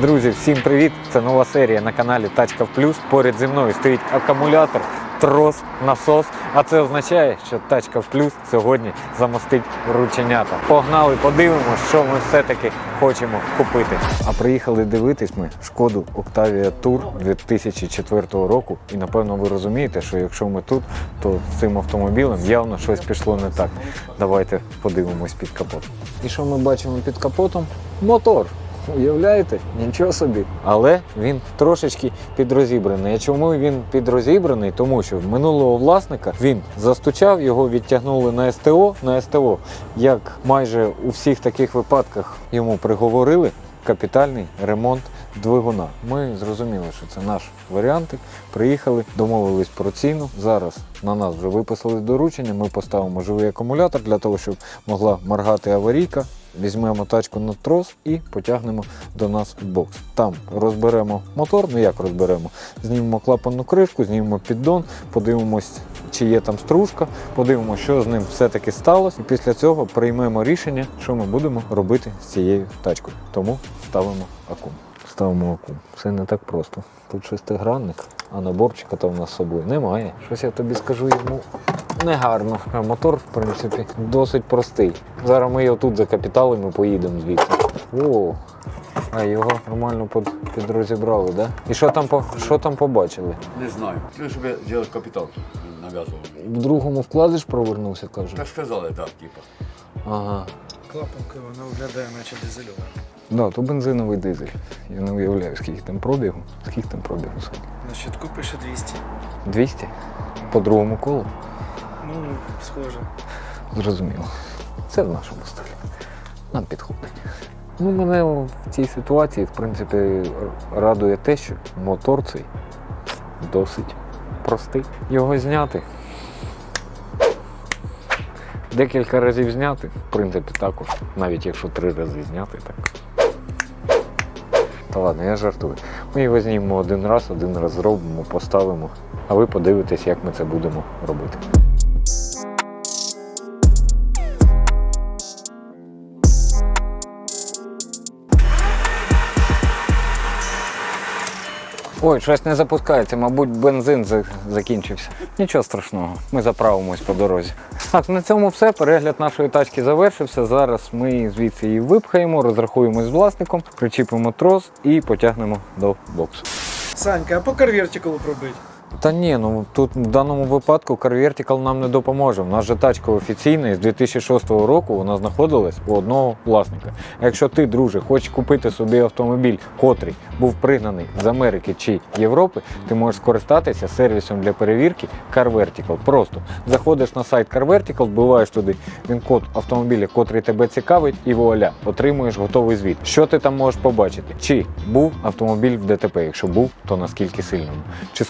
Друзі, всім привіт! Це нова серія на каналі Тачка в Плюс. Поряд зі мною стоїть акумулятор, трос, насос. А це означає, що тачка в плюс сьогодні замостить рученята. Погнали, подивимося, що ми все-таки хочемо купити. А приїхали дивитись ми шкоду Octavia Tour 2004 року. І напевно ви розумієте, що якщо ми тут, то з цим автомобілем явно щось пішло не так. Давайте подивимось під капот. І що ми бачимо під капотом? Мотор. Уявляєте? Нічого собі. Але він трошечки підрозібраний. Чому він підрозібраний? Тому що в минулого власника він застучав, його відтягнули на СТО. На СТО, як майже у всіх таких випадках йому приговорили капітальний ремонт двигуна. Ми зрозуміли, що це наш варіантик. Приїхали, домовились про ціну. Зараз на нас вже виписали доручення. Ми поставимо живий акумулятор для того, щоб могла моргати аварійка. Візьмемо тачку на трос і потягнемо до нас в бокс. Там розберемо мотор, ну як розберемо, знімемо клапанну кришку, знімемо піддон, подивимось, чи є там стружка, подивимося, що з ним все-таки сталося. І після цього приймемо рішення, що ми будемо робити з цією тачкою. Тому ставимо акум. Ставимо акум. Все не так просто. Тут шестигранник, а наборчика там у нас з собою немає. Щось я тобі скажу йому негарно. А мотор, в принципі, досить простий. Зараз ми його тут закапіталимо і поїдемо звідси. О, а його нормально під, підрозібрали, да? І що там, по- що там побачили? Не знаю. Хотели, чтобы я делал капитал, навязывал. В другому вкладиш провернувся, каже. Так сказали, так, типа. Ага. Клапанка вона виглядає, наче дизельова. Да, то бензиновий дизель. Я не уявляю, скільки там пробігу. Скільки там пробігу? Сань? На щитку пише 200. 200? По другому колу? Ну, схоже. Зрозуміло. Це в нашому стилі. Нам підходить. Ну, мене в цій ситуації, в принципі, радує те, що мотор цей досить простий. Його зняти. Декілька разів зняти, в принципі, також, навіть якщо три рази зняти, так. Та ладно, я жартую. Ми його знімемо один раз, один раз зробимо, поставимо, а ви подивитесь, як ми це будемо робити. Ой, щось не запускається, мабуть, бензин закінчився. Нічого страшного, ми заправимось по дорозі. Так, на цьому все. Перегляд нашої тачки завершився. Зараз ми звідси її випхаємо, розрахуємось з власником, причіпимо трос і потягнемо до боксу. Санька, а по карвертикалу пробить? Та ні, ну тут в даному випадку CarVertical нам не допоможе. У нас же тачка офіційна і з 2006 року вона знаходилась у одного власника. Якщо ти, друже, хочеш купити собі автомобіль, котрий був пригнаний з Америки чи Європи, ти можеш скористатися сервісом для перевірки CarVertical. Просто заходиш на сайт CarVertical, вбиваєш туди він код автомобіля, котрий тебе цікавить, і вуаля, отримуєш готовий звіт. Що ти там можеш побачити? Чи був автомобіль в ДТП? Якщо був, то наскільки сильному? Чи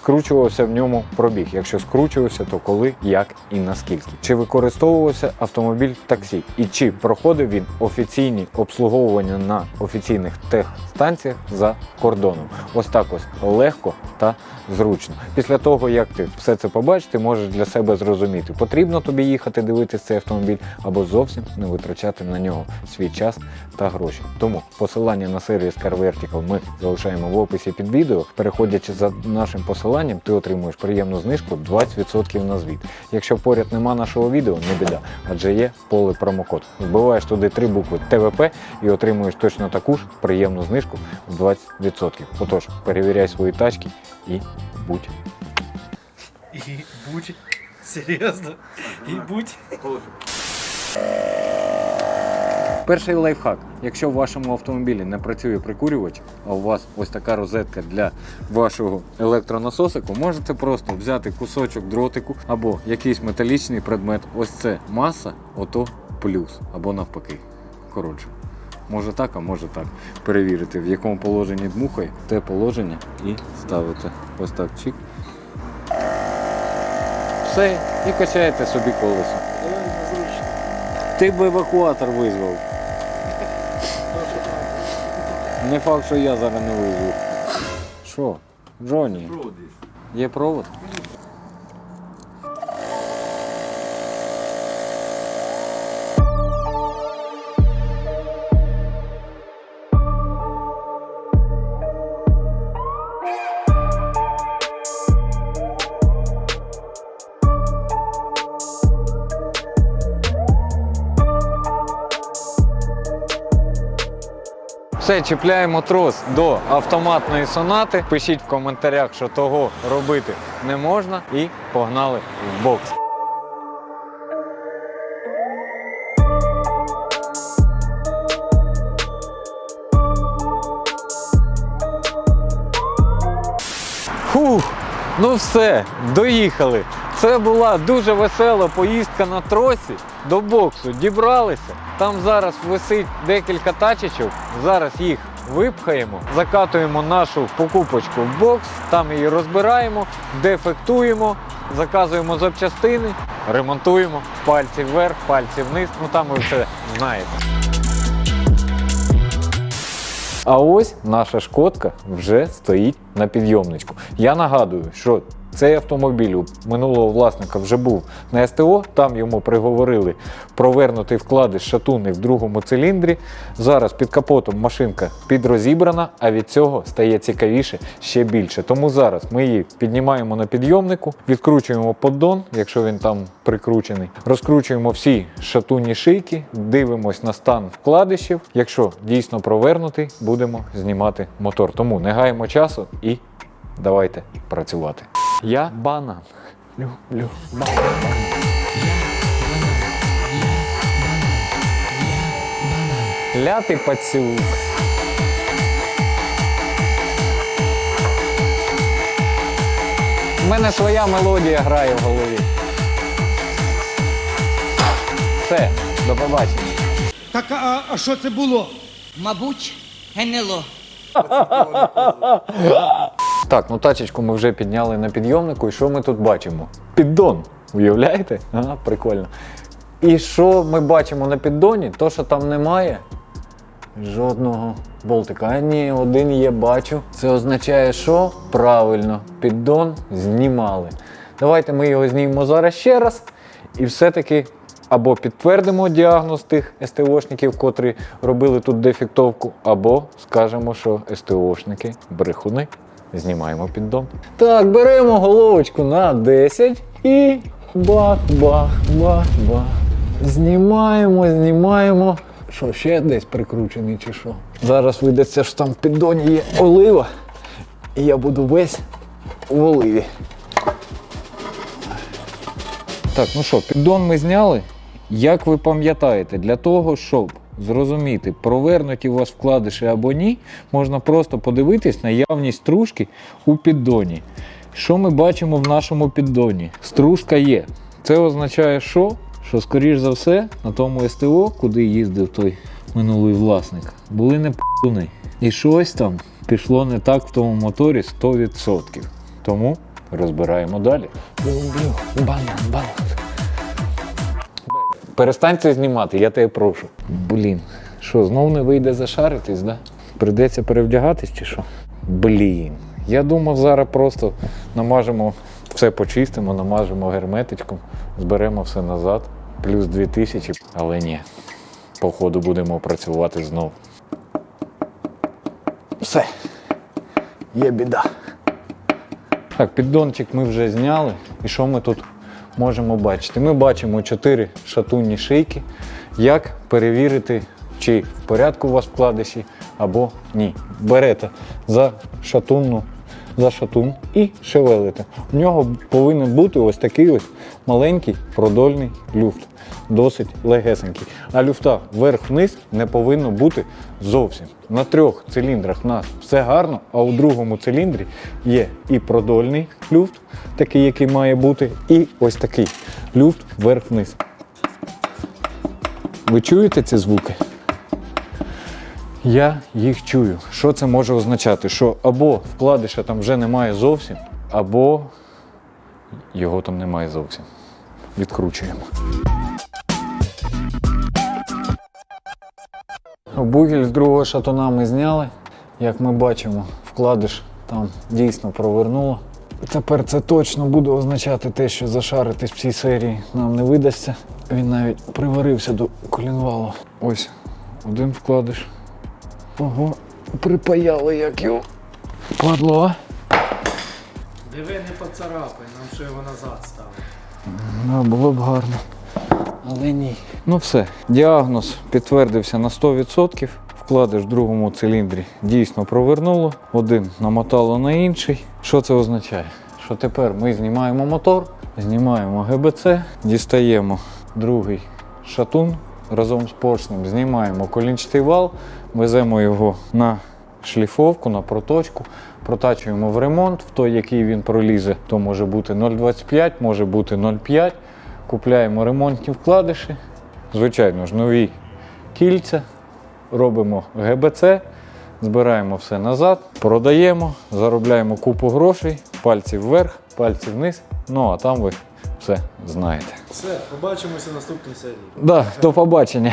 скручувався в ньому пробіг? Якщо скручувався, то коли, як і наскільки? Чи використовувався автомобіль в таксі? І чи проходив він офіційні обслуговування на офіційних техстанціях за кордоном? Ось так ось легко та зручно. Після того, як ти все це побачиш, ти можеш для себе зрозуміти, потрібно тобі їхати дивитися цей автомобіль або зовсім не витрачати на нього свій час та гроші. Тому посилання на сервіс CarVertical ми залишаємо в описі під відео. Переходячи за нашим посиланням, ти отримуєш приємну знижку 20% на звіт. Якщо поряд нема нашого відео, не біда, адже є поле промокод. Вбиваєш туди три букви ТВП і отримуєш точно таку ж приємну знижку в 20%. Отож, перевіряй свої тачки і будь І будь. Серйозно. І будь. Перший лайфхак. Якщо в вашому автомобілі не працює прикурювач, а у вас ось така розетка для вашого електронасосику, можете просто взяти кусочок дротику або якийсь металічний предмет. Ось це маса, ото плюс, або навпаки. Коротше. Може так, а може так. Перевірити, в якому положенні дмухає, те положення і ставите. Ось так чик. Все, і качаєте собі колесо. Ти б евакуатор визвав. Не факт, що я зараз не вийду. Що? Джоні, є провод? Все, чіпляємо трос до автоматної сонати. Пишіть в коментарях, що того робити не можна, і погнали в бокс. Фух, ну все, доїхали. Це була дуже весела поїздка на тросі до боксу. Дібралися. Там зараз висить декілька тачечок. Зараз їх випхаємо, закатуємо нашу покупочку в бокс, там її розбираємо, дефектуємо, заказуємо запчастини, ремонтуємо. Пальці вверх, пальці вниз. Ну там ви все знаєте. А ось наша шкодка вже стоїть на підйомничку. Я нагадую, що цей автомобіль у минулого власника вже був на СТО, там йому приговорили провернутий вкладиш шатуни в другому циліндрі. Зараз під капотом машинка підрозібрана, а від цього стає цікавіше ще більше. Тому зараз ми її піднімаємо на підйомнику, відкручуємо поддон, якщо він там прикручений, розкручуємо всі шатунні шийки, дивимось на стан вкладишів. Якщо дійсно провернутий, будемо знімати мотор. Тому не гаємо часу і давайте працювати. Я банан. Люблю банан. Лятий пацюк. У мене своя мелодія грає в голові. Все, до побачення. Так а, а що це було? Мабуть, ГНЛО. Так, ну тачечку ми вже підняли на підйомнику, і що ми тут бачимо? Піддон. Уявляєте? Ага, прикольно. І що ми бачимо на піддоні? То, що там немає жодного болтика. А ні, один є, бачу. Це означає, що правильно, піддон знімали. Давайте ми його знімемо зараз ще раз. І все-таки або підтвердимо діагноз тих СТОшників, котрі робили тут дефектовку, або скажемо, що СТОшники брехуни. Знімаємо піддон. Так, беремо головочку на 10 і бах, бах, бах, бах. Знімаємо, знімаємо. Що, ще десь прикручений чи що? Зараз видасться, що там в піддоні є олива. І я буду весь в оливі. Так, ну що, піддон ми зняли. Як ви пам'ятаєте, для того, щоб зрозуміти, провернуті у вас вкладиші або ні, можна просто подивитись на явність стружки у піддоні. Що ми бачимо в нашому піддоні? Стружка є. Це означає, що? Що, скоріш за все, на тому СТО, куди їздив той минулий власник, були не п***уни. І щось там пішло не так в тому моторі 100%. Тому розбираємо далі. Люблю банан, банан. Перестань це знімати, я тебе прошу. Блін, що, знов не вийде зашаритись, да? Придеться перевдягатись чи що? Блін. Я думав, зараз просто намажемо, все почистимо, намажемо герметичком, зберемо все назад, плюс 2000, але ні. Походу будемо працювати знов. Все. Є біда. Так, піддончик ми вже зняли. І що ми тут можемо бачити? Ми бачимо 4 шатунні шийки. Як перевірити, чи в порядку у вас вкладиші або ні. Берете за шатунну, за шатун і шевелите. У нього повинен бути ось такий ось маленький продольний люфт. Досить легесенький. А люфта вверх-вниз не повинно бути зовсім. На трьох циліндрах у нас все гарно, а у другому циліндрі є і продольний люфт, такий, який має бути, і ось такий люфт вверх-вниз. Ви чуєте ці звуки? Я їх чую. Що це може означати? Що або вкладиша там вже немає зовсім, або його там немає зовсім. Відкручуємо. Бугель з другого шатуна ми зняли. Як ми бачимо, вкладиш там дійсно провернуло. Тепер це точно буде означати те, що зашаритись в цій серії нам не видасться. Він навіть приварився до колінвалу. Ось один вкладиш. Ого, припаяли як його. Падло. а? Диви, не поцарапай, нам що його назад ставить. Ну, було б гарно. Але ні. Ну все, діагноз підтвердився на 100%. Вкладиш в другому циліндрі дійсно провернуло, один намотало на інший. Що це означає? Що тепер ми знімаємо мотор, знімаємо ГБЦ, дістаємо другий шатун разом з поршнем, знімаємо колінчатий вал, веземо його на шліфовку, на проточку, протачуємо в ремонт, в той, який він пролізе, то може бути 0,25, може бути 0,5. Купляємо ремонтні вкладиші, звичайно ж, нові кільця, робимо ГБЦ, збираємо все назад, продаємо, заробляємо купу грошей, пальці вверх, пальці вниз. Ну а там ви все знаєте. Все, побачимося в наступній серії. Да, до побачення.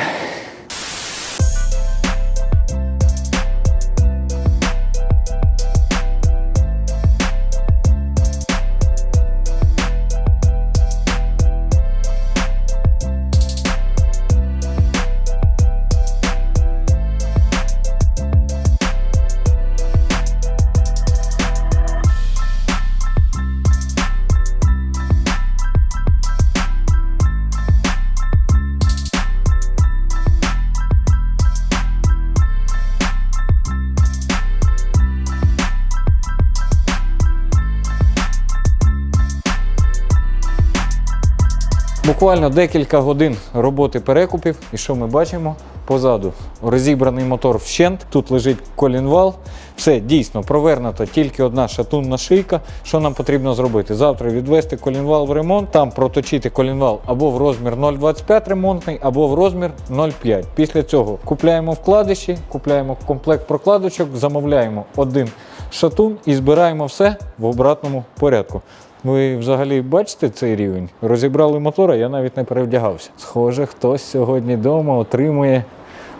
Буквально декілька годин роботи перекупів, і що ми бачимо? Позаду розібраний мотор вщент, тут лежить колінвал. Все дійсно провернуто тільки одна шатунна шийка. Що нам потрібно зробити? Завтра відвести колінвал в ремонт, там проточити колінвал або в розмір 0,25 ремонтний, або в розмір 0,5. Після цього купляємо вкладиші, купляємо комплект прокладочок, замовляємо один шатун і збираємо все в обратному порядку. Ви взагалі бачите цей рівень? Розібрали мотора, я навіть не перевдягався. Схоже, хтось сьогодні вдома отримує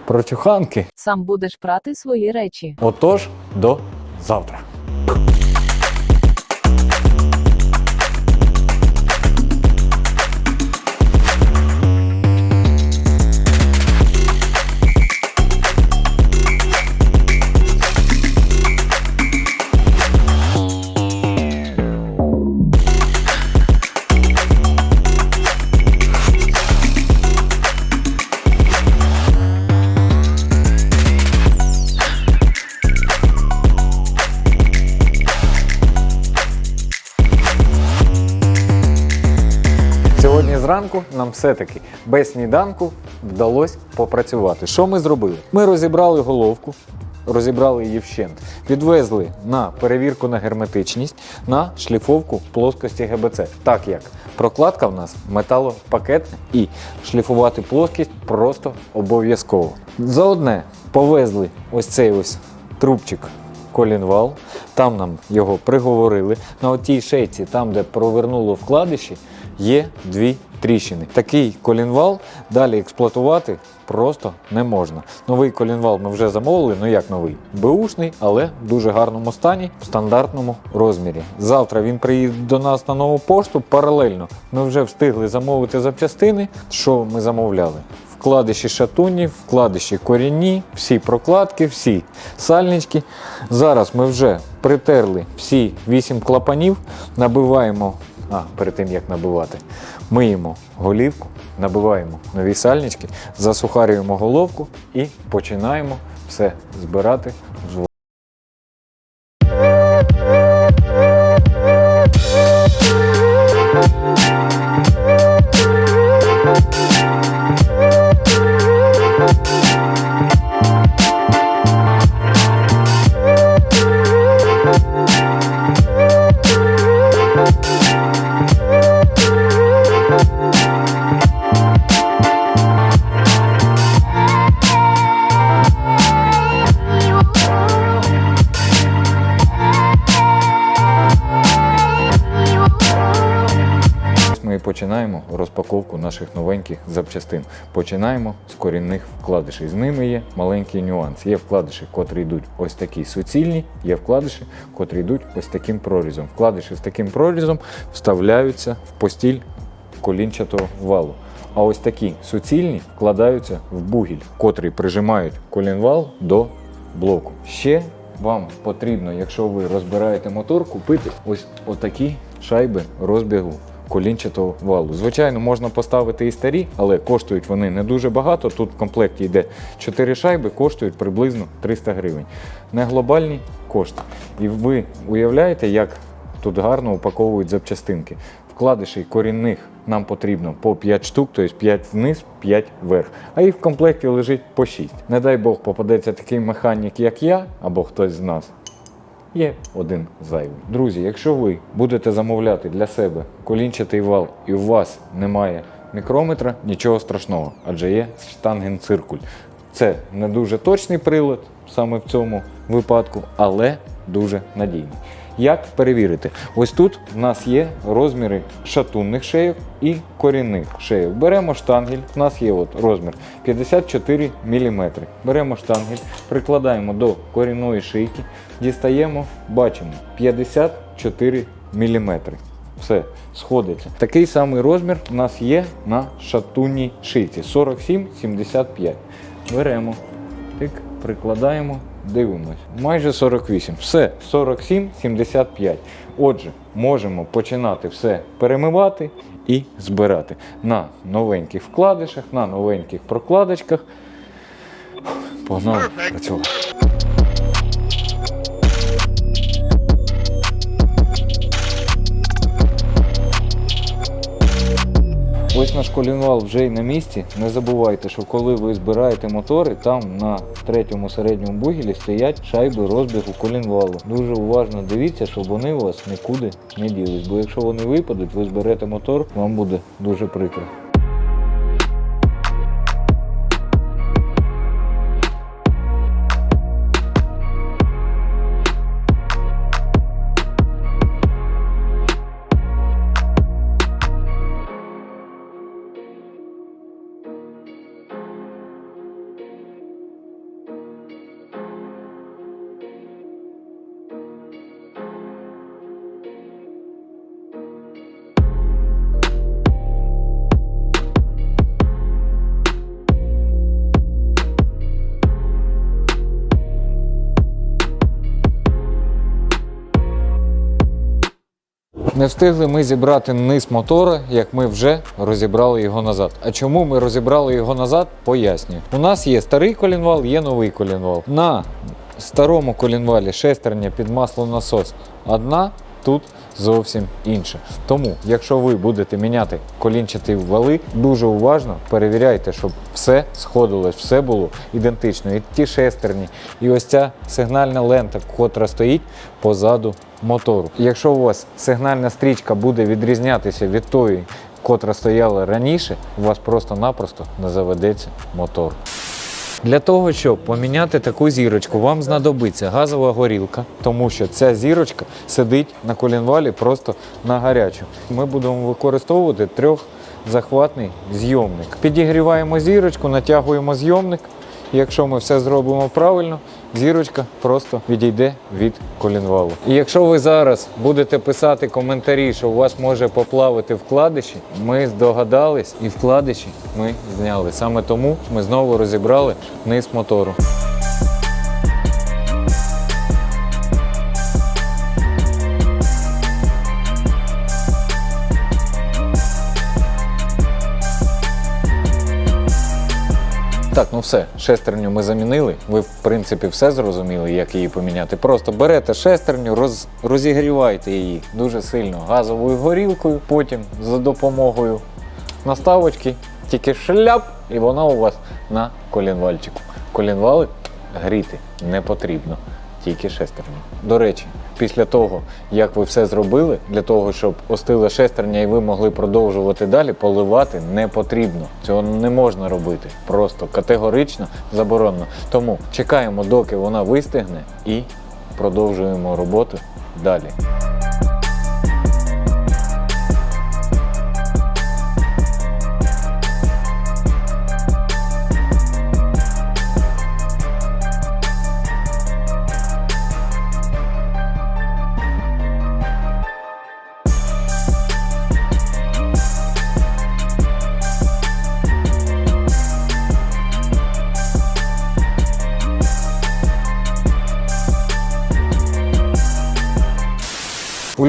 прочуханки. Сам будеш прати свої речі. Отож, до завтра. Зранку нам все-таки без сніданку вдалося попрацювати. Що ми зробили? Ми розібрали головку, розібрали її вщент, відвезли на перевірку на герметичність на шліфовку плоскості ГБЦ. Так як прокладка в нас металопакетна і шліфувати плоскість просто обов'язково. За одне повезли ось цей ось трубчик колінвал. Там нам його приговорили. На отій шейці, там, де провернуло вкладиші, є дві тріщини. Такий колінвал далі експлуатувати просто не можна. Новий колінвал ми вже замовили, ну як новий? Беушний, але в дуже гарному стані, в стандартному розмірі. Завтра він приїде до нас на нову пошту. Паралельно ми вже встигли замовити запчастини. Що ми замовляли? Вкладиші шатунів, вкладиші корінні, всі прокладки, всі сальнички. Зараз ми вже притерли всі 8 клапанів, набиваємо, а перед тим як набивати, миємо голівку, набиваємо нові сальнички, засухарюємо головку і починаємо все збирати наших новеньких запчастин. Починаємо з корінних вкладишей. З ними є маленький нюанс. Є вкладиші, котрі йдуть ось такі суцільні, є вкладиші, котрі йдуть ось таким прорізом. Вкладиші з таким прорізом вставляються в постіль колінчатого валу. А ось такі суцільні вкладаються в бугіль, котрий прижимають колінвал до блоку. Ще вам потрібно, якщо ви розбираєте мотор, купити ось отакі шайби розбігу колінчатого валу. Звичайно, можна поставити і старі, але коштують вони не дуже багато. Тут в комплекті йде 4 шайби, коштують приблизно 300 гривень. Не глобальні кошти. І ви уявляєте, як тут гарно упаковують запчастинки. Вкладишей корінних нам потрібно по 5 штук, тобто 5 вниз, 5 вверх. А їх в комплекті лежить по 6. Не дай Бог попадеться такий механік, як я, або хтось з нас. Є один зайвий. Друзі, якщо ви будете замовляти для себе колінчатий вал і у вас немає мікрометра, нічого страшного, адже є штангенциркуль. Це не дуже точний прилад саме в цьому випадку, але дуже надійний. Як перевірити? Ось тут в нас є розміри шатунних шейок і корінних шейок. Беремо штангель, в нас є от розмір 54 мм. Беремо штангель, прикладаємо до корінної шийки, дістаємо, бачимо 54 мм. Все, сходиться. Такий самий розмір у нас є на шатунній шийці 47-75. Беремо, тик, прикладаємо, дивимось. Майже 48. Все, 47-75. Отже, можемо починати все перемивати і збирати на новеньких вкладишах, на новеньких прокладочках. Погнали працювати. Ось наш колінвал вже й на місці. Не забувайте, що коли ви збираєте мотори, там на третьому середньому бугілі стоять шайби розбігу колінвалу. Дуже уважно дивіться, щоб вони у вас нікуди не ділись. Бо якщо вони випадуть, ви зберете мотор, вам буде дуже прикро. Встигли ми зібрати низ мотора, як ми вже розібрали його назад. А чому ми розібрали його назад, пояснюю. У нас є старий колінвал, є новий колінвал. На старому колінвалі шестерня під маслонасос одна, тут зовсім інша. Тому, якщо ви будете міняти колінчаті вали, дуже уважно перевіряйте, щоб все сходилось, все було ідентично. І ті шестерні, і ось ця сигнальна лента, котра стоїть позаду мотору. Якщо у вас сигнальна стрічка буде відрізнятися від тої, котра стояла раніше, у вас просто-напросто не заведеться мотор. Для того, щоб поміняти таку зірочку, вам знадобиться газова горілка, тому що ця зірочка сидить на колінвалі просто на гарячу. Ми будемо використовувати трьохзахватний зйомник. Підігріваємо зірочку, натягуємо зйомник. Якщо ми все зробимо правильно, зірочка просто відійде від колінвалу. І якщо ви зараз будете писати коментарі, що у вас може поплавати вкладиші, ми здогадались і вкладиші ми зняли. Саме тому ми знову розібрали низ мотору. Так, ну все, шестерню ми замінили. Ви, в принципі, все зрозуміли, як її поміняти. Просто берете шестерню, роз, розігрівайте її дуже сильно газовою горілкою, потім за допомогою наставочки, тільки шляп, і вона у вас на колінвальчику. Колінвали гріти не потрібно, тільки шестерню. До речі, після того, як ви все зробили, для того, щоб остила шестерня і ви могли продовжувати далі, поливати не потрібно. Цього не можна робити. Просто категорично заборонено. Тому чекаємо, доки вона вистигне, і продовжуємо роботу далі.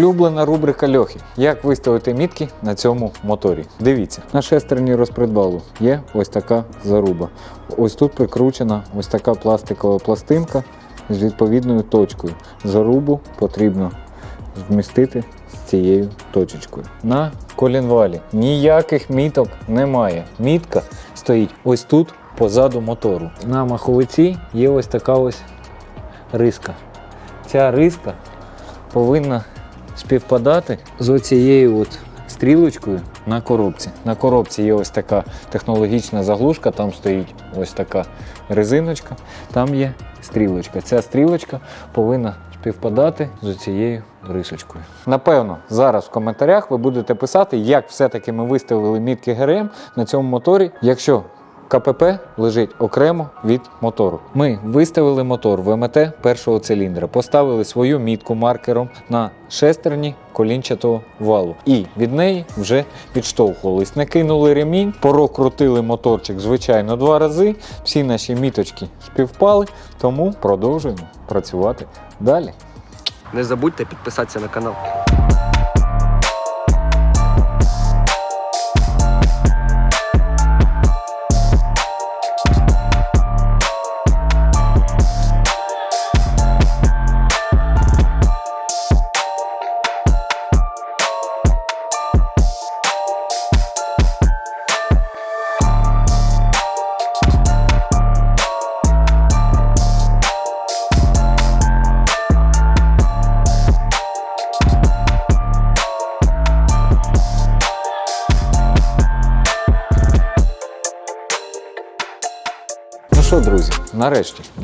Улюблена рубрика Льохи. Як виставити мітки на цьому моторі? Дивіться, на шестерні розпредвалу є ось така заруба. Ось тут прикручена ось така пластикова пластинка з відповідною точкою. Зарубу потрібно вмістити з цією точечкою. На колінвалі ніяких міток немає. Мітка стоїть ось тут позаду мотору. На маховиці є ось така ось риска. Ця риска повинна співпадати з оцією от стрілочкою на коробці. На коробці є ось така технологічна заглушка, там стоїть ось така резиночка, там є стрілочка. Ця стрілочка повинна співпадати з цією рисочкою. Напевно, зараз в коментарях ви будете писати, як все-таки ми виставили мітки ГРМ на цьому моторі, якщо КПП лежить окремо від мотору. Ми виставили мотор ВМТ першого циліндра, поставили свою мітку маркером на шестерні колінчатого валу. І від неї вже відштовхувались. Не кинули ремінь, прокрутили моторчик, звичайно, два рази. Всі наші міточки співпали, тому продовжуємо працювати далі. Не забудьте підписатися на канал.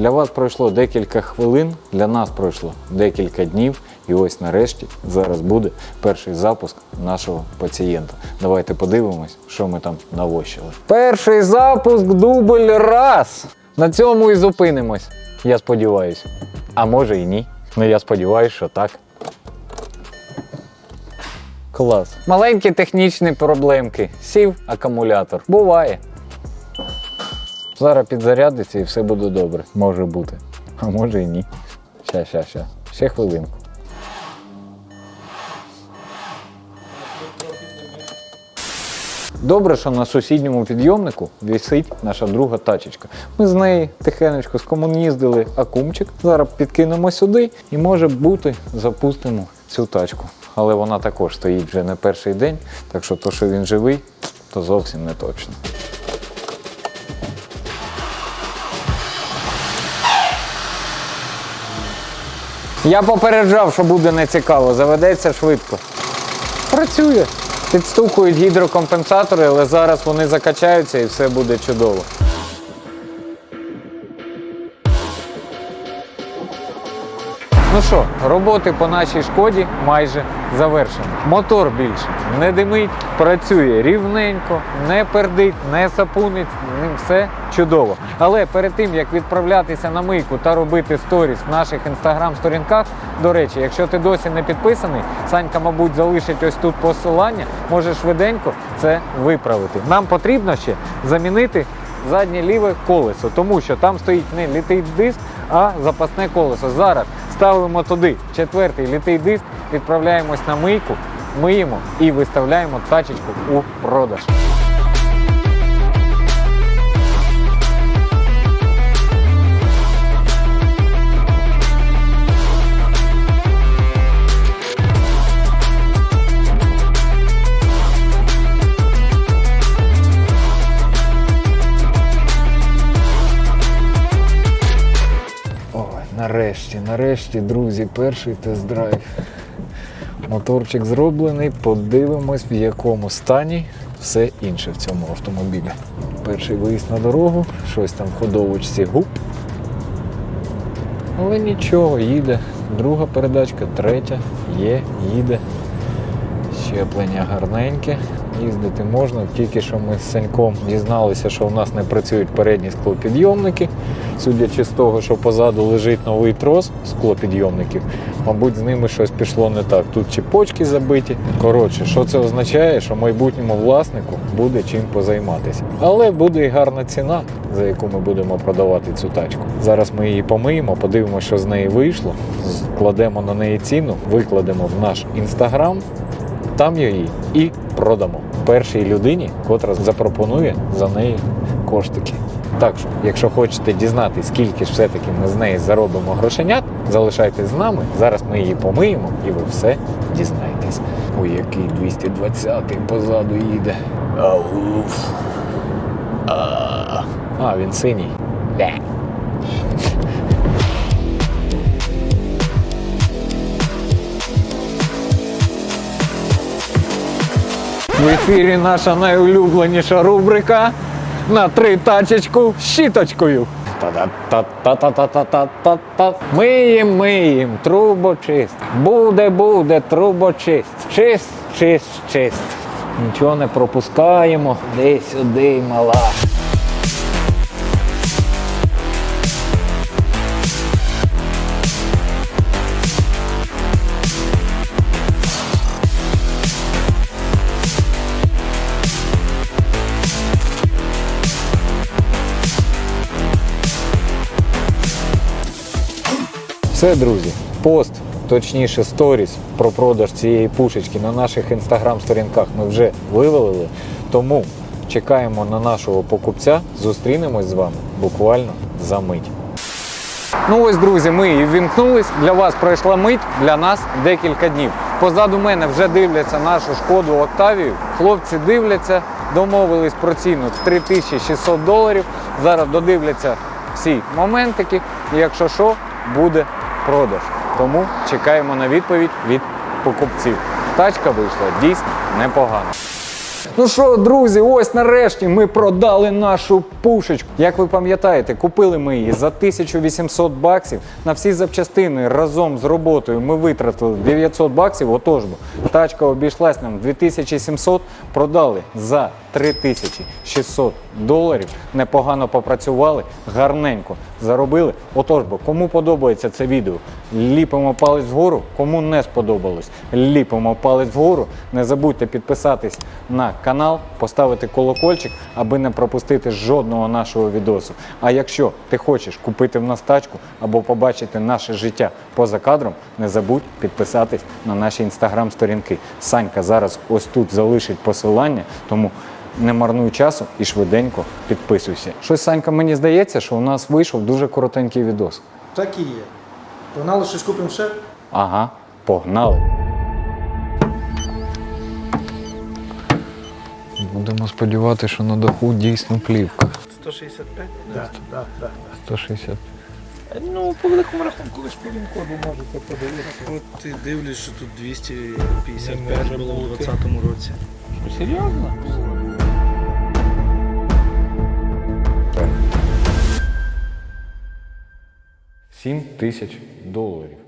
Для вас пройшло декілька хвилин, для нас пройшло декілька днів, і ось нарешті зараз буде перший запуск нашого пацієнта. Давайте подивимось, що ми там навощили. Перший запуск дубль раз. На цьому і зупинимось. Я сподіваюся. А може і ні. Ну я сподіваюся, що так. Клас. Маленькі технічні проблемки. Сів акумулятор. Буває. Зараз підзарядиться і все буде добре. Може бути. А може і ні. Ща, ща, ща. Ще хвилинку. Добре, що на сусідньому підйомнику висить наша друга тачечка. Ми з неї тихенечко скомуніздили акумчик. Зараз підкинемо сюди і, може бути, запустимо цю тачку. Але вона також стоїть вже не перший день, так що то, що він живий, то зовсім не точно. Я попереджав, що буде нецікаво, заведеться швидко. Працює. Підстукують гідрокомпенсатори, але зараз вони закачаються і все буде чудово. Ну що, роботи по нашій шкоді майже завершені. Мотор більше не димить, працює рівненько, не пердить, не сапунить, ним все чудово. Але перед тим як відправлятися на мийку та робити сторіс в наших інстаграм-сторінках, до речі, якщо ти досі не підписаний, Санька, мабуть, залишить ось тут посилання, можеш швиденько це виправити. Нам потрібно ще замінити заднє ліве колесо, тому що там стоїть не літий диск, а запасне колесо. Зараз ставимо туди четвертий літий диск, відправляємось на мийку, миємо і виставляємо тачечку у продаж. Нарешті, нарешті, друзі, перший тест-драйв. Моторчик зроблений, подивимось, в якому стані все інше в цьому автомобілі. Перший виїзд на дорогу, щось там в ходовочці гуп. Але нічого, їде. Друга передачка, третя, є, їде. Щеплення гарненьке. Їздити можна, тільки що ми з Саньком дізналися, що в нас не працюють передні склопідйомники. Судячи з того, що позаду лежить новий трос склопідйомників, мабуть, з ними щось пішло не так. Тут чіпочки забиті. Коротше, що це означає, що майбутньому власнику буде чим позайматися. Але буде і гарна ціна, за яку ми будемо продавати цю тачку. Зараз ми її помиємо, подивимося, що з неї вийшло. Складемо на неї ціну, викладемо в наш інстаграм, там її і продамо першій людині, котра запропонує за неї коштики. Так що, якщо хочете дізнатися, скільки ж все-таки ми з неї заробимо грошенят, залишайтесь з нами. Зараз ми її помиємо і ви все дізнаєтесь. Ой, який 220-й позаду їде. Ауф. А, він синій. Бе. В ефірі наша найулюбленіша рубрика на три тачечку щіточкою. Та-та-та-та-та-та-та-та. Миєм, миєм, трубочист. Буде, буде, трубочист. Чист, чист, чист. Нічого не пропускаємо. Десь сюди, мала. Все, друзі, пост, точніше, сторіс про продаж цієї пушечки на наших інстаграм-сторінках ми вже вивалили. Тому чекаємо на нашого покупця. Зустрінемось з вами буквально за мить. Ну ось, друзі, ми і вімкнулись. Для вас пройшла мить, для нас декілька днів. Позаду мене вже дивляться нашу шкоду Октавію. Хлопці дивляться, домовились про ціну 3600 доларів. Зараз додивляться всі моментики. І якщо що, буде продаж. Тому чекаємо на відповідь від покупців. Тачка вийшла дійсно непогано. Ну що, друзі, ось нарешті ми продали нашу пушечку. Як ви пам'ятаєте, купили ми її за 1800 баксів. На всі запчастини разом з роботою ми витратили 900 баксів. Отож, тачка обійшлась нам 2700, продали за 3600 доларів. Непогано попрацювали, гарненько заробили. Отож, бо кому подобається це відео, ліпимо палець вгору. Кому не сподобалось, ліпимо палець вгору. Не забудьте підписатись на канал, поставити колокольчик, аби не пропустити жодного нашого відосу. А якщо ти хочеш купити в нас тачку або побачити наше життя поза кадром, не забудь підписатись на наші інстаграм-сторінки. Санька зараз ось тут залишить посилання, тому не марнуй часу і швиденько підписуйся. Щось, Санька, мені здається, що у нас вийшов дуже коротенький відос. Так і є. Погнали щось купимо ще? Ага, погнали. Будемо сподіватися, що на даху дійсно плівка. 165? Так, так, так. 160. Ну, по великому рахунку, ви ж по коду можете подивитися. От ти дивлюсь, що тут 255 було у 2020 році. Що, серйозно? Сім тисяч доларів.